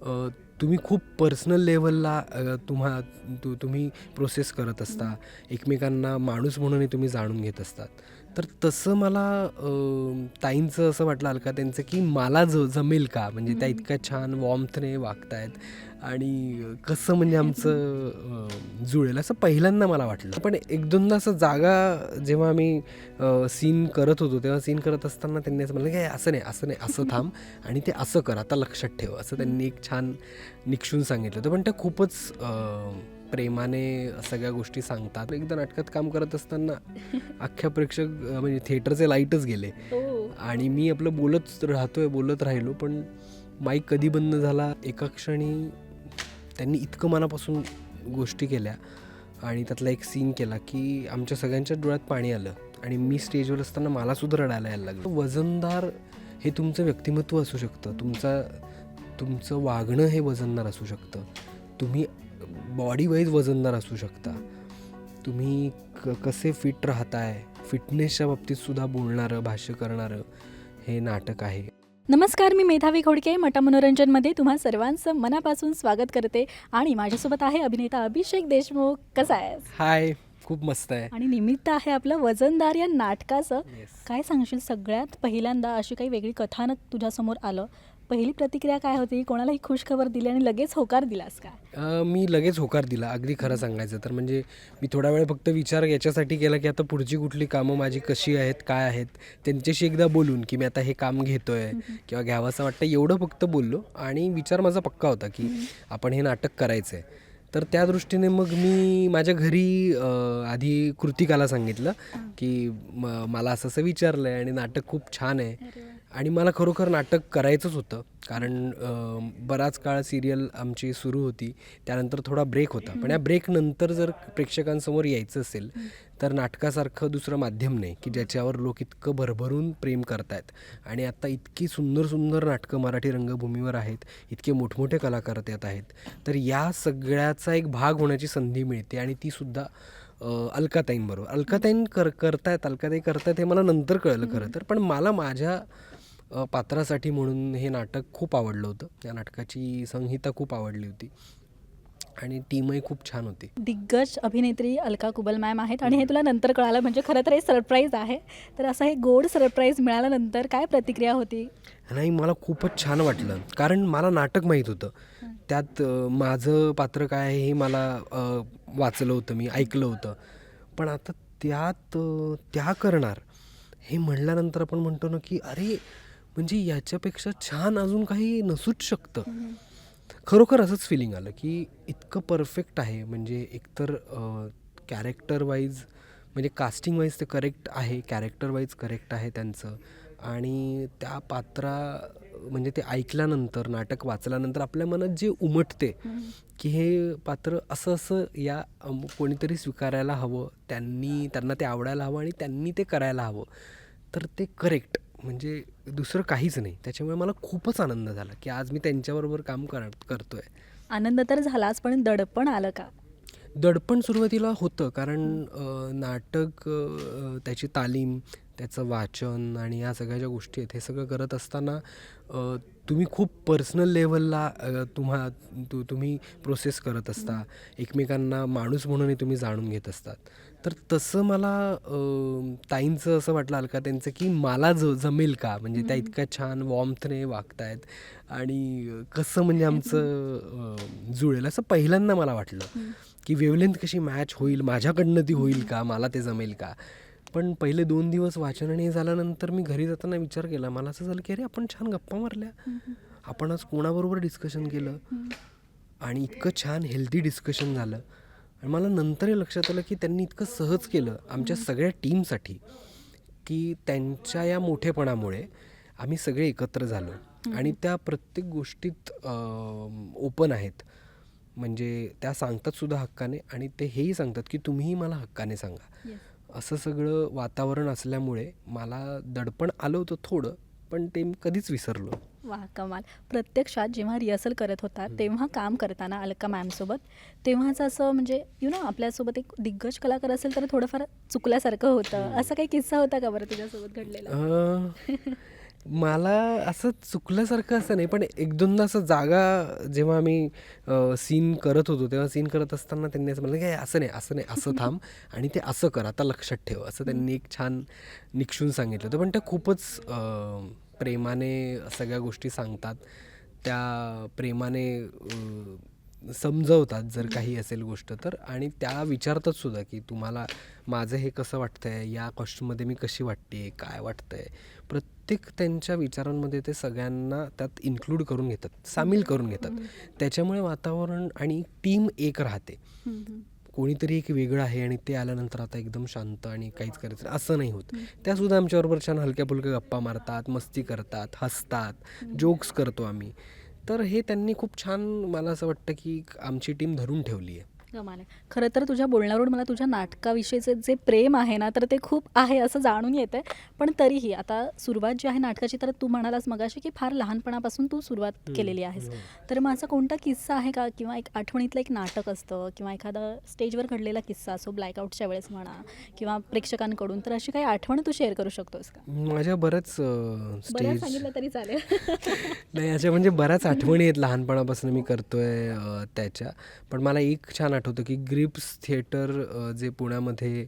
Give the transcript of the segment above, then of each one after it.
अ, तुम्ही खूप पर्सनल लेवलला तुम्हा तु तुम्ही प्रोसेस करत असता. एकमेकांना माणूस म्हणूनही तुम्ही जाणून घेत असतात तर तसं मला ताईंचं असं वाटलं अलका त्यांचं की मला ज जमेल का? म्हणजे त्या इतक्या छान वॉर्मथने वागतायत. आणि कसं म्हणजे आमचं जुळेल असं पहिल्यांदा मला वाटलं. पण एक दोनदा असं जागा जेव्हा आम्ही सीन करत होतो तेव्हा सीन करत असताना त्यांनी असं म्हणलं की "हे असं नाही असं नाही असं थांब. आणि ते असं कर आता लक्षात ठेव. असं त्यांनी एक छान निक्षून सांगितलं होतं. पण त्या खूपच प्रेमाने सगळ्या गोष्टी सांगतात. एकदा नाटकात काम करत असताना अख्ख्या प्रेक्षक म्हणजे थिएटरचे लाईटच गेले. आणि मी आपलं बोलत राहतोय बोलत राहिलो पण माईक कधी बंद झाला एका क्षणी त्यांनी इतकं मनापासून गोष्टी केल्या आणि त्यातला एक सीन केला की आमच्या सगळ्यांच्या डोळ्यात पाणी आलं आणि मी स्टेजवर असताना मला सुद्धा रडायला यायला लागलं. वजनदार हे तुमचं व्यक्तिमत्व असू शकतं. तुमचा तुमचं वागणं हे वजनदार असू शकतं. तुम्ही बॉडी वाईज वजनदार असू शकता. तुम्ही क कसे फिट राहताय फिटनेसच्या बाबतीत सुद्धा बोलणारं भाष्य करणारं हे नाटक आहे. नमस्कार मी मेधावी खोडके मटा मनोरंजनमध्ये तुम्हा सर्वांचं मनापासून स्वागत करते आणि माझ्यासोबत आहे अभिनेता अभिषेक देशमुख. कसा आहेस? हाय खूप मस्त आहे. आणि निमित्त आहे आपलं वजनदार या नाटकाचं. Yes. काय सांगशील सगळ्यात पहिल्यांदा अशी काही वेगळी कथानक तुझ्यासमोर आलं? पहिली प्रतिक्रिया काय होती? कोणालाही खुश खबर दिली आणि लगेच होकार दिलास का? मी लगेच होकार दिला अगदी खरं सांगायचं तर. म्हणजे मी थोडा वेळ फक्त विचार याच्यासाठी केला की आता पुढची कुठली कामं माझी कशी आहेत काय आहेत त्यांच्याशी एकदा बोलून की मी आता हे काम घेतोय किंवा घ्यावं असं वाटतं एवढं फक्त बोललो आणि विचार माझा पक्का होता की आपण हे नाटक करायचं आहे तर त्या दृष्टीने मग मी माझ्या घरी आधी कृतिकाला सांगितलं की मला असं असं विचारलं आहे आणि नाटक खूप छान आहे. आणि मला खरोखर नाटक करायचंच होतं. कारण बराच काळ सिरियल आमची सुरू होती. त्यानंतर थोडा ब्रेक होता. पण या ब्रेकनंतर जर प्रेक्षकांसमोर यायचं असेल तर नाटकासारखं दुसरं माध्यम नाही की ज्याच्यावर लोक इतकं भरभरून प्रेम करतायत. आणि आता इतकी सुंदर सुंदर नाटकं मराठी रंगभूमीवर आहेत इतके मोठमोठे कलाकार त्यात आहेत तर या सगळ्याचा एक भाग होण्याची संधी मिळते आणि ती सुद्धा अलकाताईंबरोबर अलकाताईन कर करतायत अलकाताई करतायत हे मला नंतर कळलं खरं तर. पण मला माझ्या पात्रासाठी म्हणून हे नाटक खूप आवडलं होतं. या नाटकाची संहिता खूप आवडली होती. आणि टीमही खूप छान होती. दिग्गज अभिनेत्री अलका कुबल मॅम आहेत आणि हे तुला नंतर कळालं म्हणजे खरं तर हे सरप्राईज आहे. तर असं हे गोड सरप्राईज मिळाल्यानंतर काय प्रतिक्रिया होती? नाही मला खूपच छान वाटलं. कारण मला नाटक माहीत होतं. त्यात माझं पात्र काय आहे हे मला वाचलं होतं मी ऐकलं होतं. पण आता त्यात त्या करणार हे म्हणल्यानंतर आपण म्हणतो ना की अरे म्हणजे याच्यापेक्षा छान अजून काही नसूच शकतं. खरोखर असंच फिलिंग आलं की इतकं परफेक्ट आहे. म्हणजे एकतर कॅरेक्टर वाईज म्हणजे कास्टिंग वाईज ते करेक्ट आहे कॅरेक्टर वाईज करेक्ट आहे त्यांचं. आणि त्या पात्रा म्हणजे ते ऐकल्यानंतर नाटक वाचल्यानंतर आपल्या मनात जे उमटते की हे पात्र असं असं या कोणीतरी स्वीकारायला हवं. त्यांनी त्यांना ते आवडायला हवं आणि त्यांनी ते करायला हवं. तर ते करेक्ट म्हणजे दुसरं काहीच नाही. त्याच्यामुळे मला खूपच आनंद झाला की आज मी त्यांच्याबरोबर काम कर करतोय. आनंद तर झालाच पण दडपण आलं का? दडपण सुरुवातीला होतं कारण नाटक त्याची तालीम त्याचं वाचन आणि या सगळ्या ज्या गोष्टी आहेत हे सगळं करत असताना तुम्ही खूप पर्सनल लेवलला तुम्हा तु तुम्ही प्रोसेस करत असता. एकमेकांना माणूस म्हणूनही तुम्ही जाणून घेत असतात. तर तसं मला अ, ताईंचं असं वाटलं अलका त्यांचं की मला ज जमेल का? म्हणजे त्या इतक्या छान वॉर्मथने वागतायत आणि कसं म्हणजे आमचं अ, जुळेल असं पहिल्यांदा मला वाटलं की वेवलेंथ कशी मॅच होईल माझ्याकडनं ती होईल का? मला ते जमेल का? पण पहिले दोन दिवस वाचन आणि हे झाल्यानंतर मी घरी जाताना विचार केला. मला असं झालं की अरे आपण छान गप्पा मारल्या. आपण आज कोणाबरोबर डिस्कशन केलं? आणि इतकं छान हेल्दी डिस्कशन झालं. आणि मला नंतर हे लक्षात आलं की त्यांनी इतकं सहज केलं आमच्या सगळ्या टीमसाठी की त्यांच्या या मोठेपणामुळे आम्ही सगळे एकत्र झालो. आणि त्या प्रत्येक गोष्टीत ओपन आहेत. म्हणजे त्या सांगतात सुद्धा हक्काने आणि ते हेही सांगतात की तुम्हीही मला हक्काने सांगा. असं सगळं वातावरण असल्यामुळे मला दडपण आलं होतं थोडं पण ते कधीच विसरलो. वा कमाल. प्रत्यक्षात जेव्हा रिहर्सल करत होता तेव्हा काम करताना अलका मॅमसोबत तेव्हाच असं म्हणजे यु नो आपल्यासोबत एक दिग्गज कलाकार असेल तर थोडंफार चुकल्यासारखं होतं. असं काही किस्सा होता का बरं तुझ्यासोबत घडलेला? मला असं चुकल्यासारखं असं नाही पण एक दोनदा असं जागा जेव्हा आम्ही सीन करत होतो तेव्हा सीन करत असताना त्यांनी असं म्हणलं की "हे असं नाही असं नाही असं थांब आणि ते असं कर आता लक्षात ठेव. असं त्यांनी एक छान निक्षून सांगितलं होतं पण त्या खूपच प्रेमाने सगळ्या गोष्टी सांगतात त्या प्रेमाने समजवतात जर काही असेल गोष्ट तर. आणि त्या विचारतात सुद्धा की तुम्हाला माझं हे कसं वाटतंय या कॉस्ट्यूममध्ये मी कशी वाटते काय वाटतंय? प्रत्येक त्यांच्या विचारांमध्ये ते सगळ्यांना त्यात इन्क्लूड करून घेतात सामील करून घेतात. त्याच्यामुळे वातावरण आणि टीम एक राहते. कोणीतरी एक वेगळं आहे आणि ते आल्यानंतर आता एकदम शांत आणि काहीच करायचं असं नाही होत. त्यासुद्धा आमच्याबरोबर छान हलक्या फुलक्या गप्पा मारतात मस्ती करतात हसतात जोक्स करतो आम्ही. तर हे त्यांनी खूप छान मला असं वाटतं की आमची टीम धरून ठेवली आहे. कमाल आहे खरं तर तुझ्या बोलण्यावरून मला तुझ्या नाटकाविषयीचे जे प्रेम आहे ना तर ते खूप आहे असं जाणून येतं पण तरीही आता सुरुवात जी आहे नाटकाची तर तू म्हणालास मगाशी की फार लहानपणापासून तू सुरुवात केलेली आहेस. तर मग असा कोणता किस्सा आहे का? किंवा एक आठवणीतलं एक नाटक असतं किंवा एखादा स्टेजवर घडलेला किस्सा असो ब्लॅकआउटच्या वेळेस म्हणा किंवा प्रेक्षकांकडून तर अशी काही आठवण तू शेअर करू शकतोस का? माझ्या बऱ्याच बरं स्टेज सांगितलं तरी चालेल. नाही अशा म्हणजे बऱ्याच आठवणी आहेत लहानपणापासून मी करतोय त्याच्या. पण मला एक छान आठवतं की ग्रिप्स थिएटर जे पुण्यामध्ये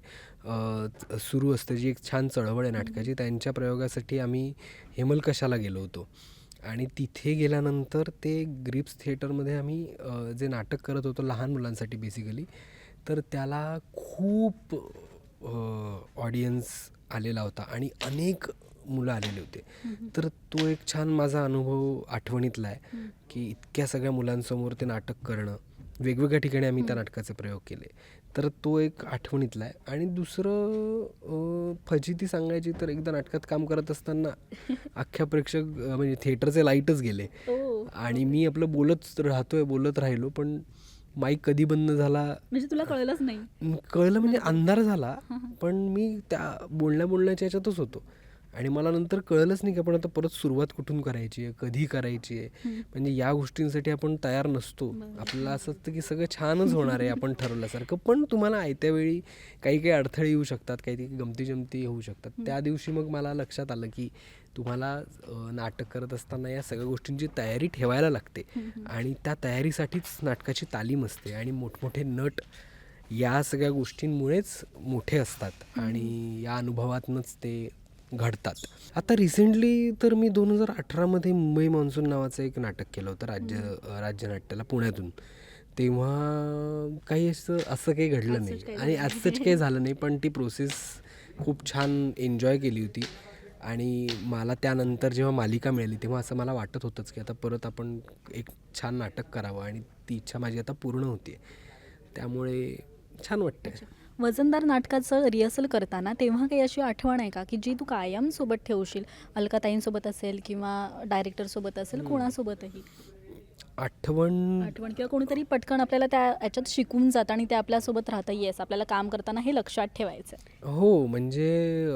सुरू असतं जी एक छान चळवळ आहे नाटकाची त्यांच्या प्रयोगासाठी आम्ही हेमलकशाला गेलो होतो. आणि तिथे गेल्यानंतर ते ग्रिप्स थिएटरमध्ये आम्ही जे नाटक करत होतो लहान मुलांसाठी बेसिकली तर त्याला खूप ऑडियन्स आलेला होता आणि अनेक मुलं आलेले होते. तर तो एक छान माझा अनुभव आठवणीतला आहे की इतक्या सगळ्या मुलांसमोर ते नाटक करणं वेगवेगळ्या ठिकाणी आम्ही त्या नाटकाचे प्रयोग केले. तर तो एक आठवणीतला आहे. आणि दुसरं फजिती सांगायची तर एकदा नाटकात काम करत असताना अख्ख्या प्रेक्षक म्हणजे थिएटरचे लाईटच गेले. ओ आणि मी आपलं बोलत राहतोय बोलत राहिलो पण माईक कधी बंद झाला? म्हणजे तुला कळलंच नाही. कळलं म्हणजे अंधार झाला पण मी त्या बोलण्या बोलण्याच्या याच्यातच होतो. आणि मला नंतर कळलंच नाही की आपण आता परत सुरुवात कुठून करायची आहे कधी करायची आहे. म्हणजे या गोष्टींसाठी आपण तयार नसतो. आपल्याला असं असतं की सगळं छानच होणार आहे आपण ठरवल्यासारखं. पण तुम्हाला आयत्या वेळी काही काही अडथळे येऊ शकतात काही काही गमती जमती होऊ शकतात. त्या दिवशी मग मला लक्षात आलं की तुम्हाला नाटक करत असताना या सगळ्या गोष्टींची तयारी ठेवायला लागते. आणि त्या तयारीसाठीच नाटकाची तालीम असते आणि मोठमोठे नट या सगळ्या गोष्टींमुळेच मोठे असतात. आणि या अनुभवातनंच ते घडतात. आता रिसेंटली तर मी दोन हजार अठरामध्ये मुंबई मान्सून नावाचं एक नाटक केलं होतं राज्य राज्यनाट्याला पुण्यातून. तेव्हा काही असं असं काही घडलं नाही. आणि असंच काही झालं नाही पण ती प्रोसेस खूप छान एन्जॉय केली होती. आणि मला त्यानंतर जेव्हा मालिका मिळाली तेव्हा असं मला वाटत होतंच की आता परत आपण एक छान नाटक करावं. आणि ती इच्छा माझी आता पूर्ण होते त्यामुळे छान वाटतंय. वजनदार नाटकाचं रिहर्सल करताना तेव्हा काही अशी आठवण आहे का? की जी तू कायम सोबत ठेवशील अलकाताईंसोबत असेल किंवा डायरेक्टर सोबत असेल कोणासोबतही? आठवण आठवण किंवा कोणीतरी पटकन आपल्याला त्या याच्यात शिकून जातं आणि ते आपल्यासोबत राहतं येस आपल्याला काम करताना हे लक्षात ठेवायचं आहे. हो म्हणजे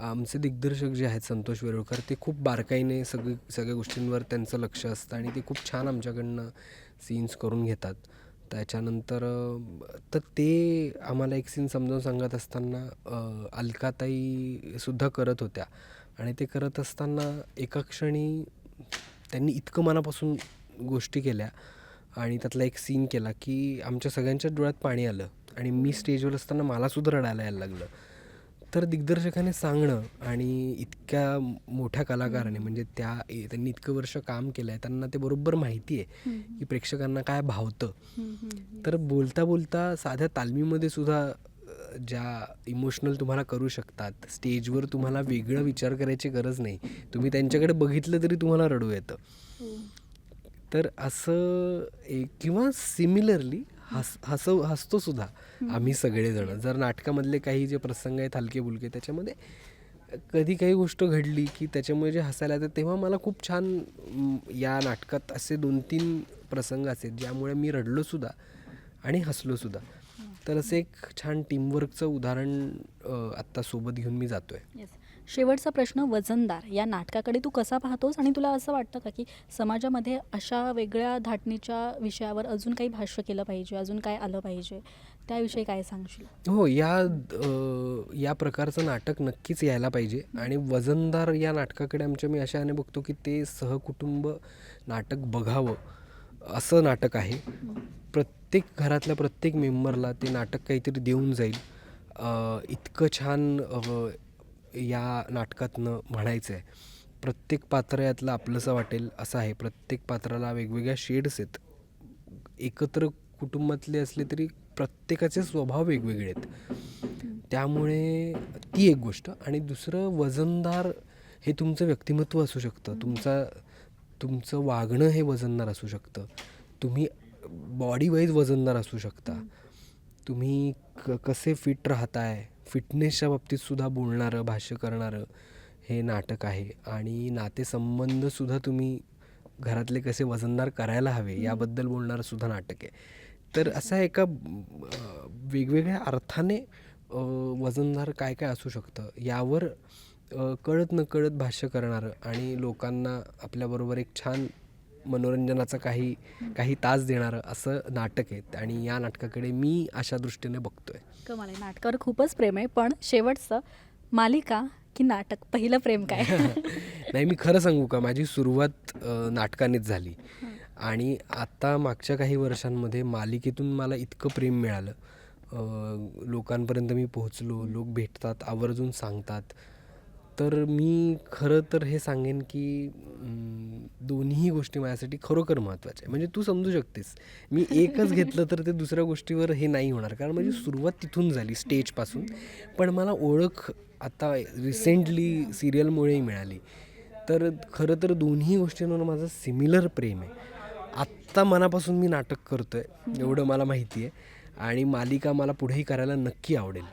आमचे दिग्दर्शक जे आहेत संतोष वेरुळकर ते खूप बारकाईने सगळी सगळ्या गोष्टींवर त्यांचं लक्ष असतं आणि ते खूप छान आमच्याकडनं सीन्स करून घेतात. त्याच्यानंतर तर ते आम्हाला एक सीन समजावून सांगत असताना अलकाताईसुद्धा करत होत्या. आणि ते करत असताना एका क्षणी त्यांनी इतकं मनापासून गोष्टी केल्या आणि त्यातला एक सीन केला की आमच्या सगळ्यांच्या डोळ्यात पाणी आलं. आणि मी स्टेजवर असताना मलासुद्धा रडायला यायला लागलं. तर दिग्दर्शकाने सांगणं आणि इतक्या मोठ्या कलाकाराने म्हणजे त्या त्यांनी इतकं वर्ष काम केलं आहे त्यांना ते बरोबर माहिती आहे की प्रेक्षकांना काय भावतं. तर बोलता बोलता साध्या तालमीमध्ये सुद्धा ज्या इमोशनल तुम्हाला करू शकतात स्टेजवर तुम्हाला वेगळं विचार करायची गरज नाही तुम्ही त्यांच्याकडे बघितलं तरी तुम्हाला रडू येतं हो. तर असं एक किंवा सिमिलरली हस हसव हसतो सुद्धा आम्ही सगळेजण. जर नाटकामधले काही जे प्रसंग आहेत हलके बुलके त्याच्यामध्ये कधी काही गोष्ट घडली की त्याच्यामुळे जे हसायला येतं तेव्हा मला खूप छान या नाटकात असे दोन तीन प्रसंग असेल ज्यामुळे मी रडलो सुद्धा आणि हसलो सुद्धा तर असं एक छान टीमवर्कचं उदाहरण आत्ता सोबत घेऊन मी जातो आहे शेवटचा प्रश्न वजनदार. या नाटकाकडे तू कसा पाहतोस? आणि तुला असं वाटतं का की समाजामध्ये अशा वेगळ्या धाटणीच्या विषयावर अजून काही भाष्य केलं पाहिजे अजून काय आलं पाहिजे? त्याविषयी काय सांगशील? हो या या प्रकारचं नाटक नक्कीच यायला पाहिजे. आणि वजनदार या नाटकाकडे आमच्या मी अशाने बघतो की ते सहकुटुंब नाटक बघावं असं नाटक आहे. प्रत्येक घरातल्या प्रत्येक मेंबरला ते नाटक काहीतरी देऊन जाईल. इतकं छान या नाटकातनं म्हणायचं आहे प्रत्येक पात्र यातलं आपलंसं वाटेल असं आहे. प्रत्येक पात्राला वेगवेगळ्या शेड्स आहेत. एकत्र कुटुंबातले असले तरी प्रत्येकाचे स्वभाव वेगवेगळे आहेत. त्यामुळे ती एक गोष्ट. आणि दुसरं वजनदार हे तुमचं व्यक्तिमत्व असू शकतं. तुमचा तुमचं वागणं हे वजनदार असू शकतं. तुम्ही बॉडी वाईज वजनदार असू शकता. तुम्ही क कसे फिट राहताय? फिटनेसच्या बाबतीत सुद्धा बोलणारं भाष्य करणारं हे नाटक आहे. आणि नातेसंबंधसुद्धा तुम्ही घरातले कसे वजनदार करायला हवे याबद्दल बोलणारं सुद्धा नाटक आहे. तर असा एका वेगवेगळ्या अर्थाने वजनदार काय काय असू शकतं यावर कळत नकळत भाष्य करणारं आणि लोकांना आपल्याबरोबर एक छान मनोरंजनाचा काही काही तास देणारं असं नाटक आहे. आणि या नाटकाकडे मी अशा दृष्टीने बघतोय. कमाल आहे. नाटकावर खूपच प्रेम आहे पण शेवटचं मालिका की नाटक? पहिलं प्रेम काय? नाही मी खरं सांगू का? माझी सुरुवात नाटकानेच झाली. आणि आता मागच्या काही वर्षांमध्ये मालिकेतून मला इतकं प्रेम मिळालं. लोकांपर्यंत मी पोहोचलो. लोक भेटतात आवर्जून सांगतात. तर मी खरं तर हे सांगेन की दोन्ही गोष्टी माझ्यासाठी खरोखर महत्त्वाच्या आहे म्हणजे तू समजू शकतेस. मी एकच घेतलं तर ते दुसऱ्या गोष्टीवर हे नाही होणार. कारण माझी सुरुवात तिथून झाली स्टेजपासून पण मला ओळख आता रिसेंटली सिरियलमुळेही मिळाली. तर खरं तर दोन्ही गोष्टींवर माझं सिमिलर प्रेम आहे. आत्ता मनापासून मी नाटक करतो आहे एवढं मला माहिती आहे. आणि मालिका मला पुढेही करायला नक्की आवडेल.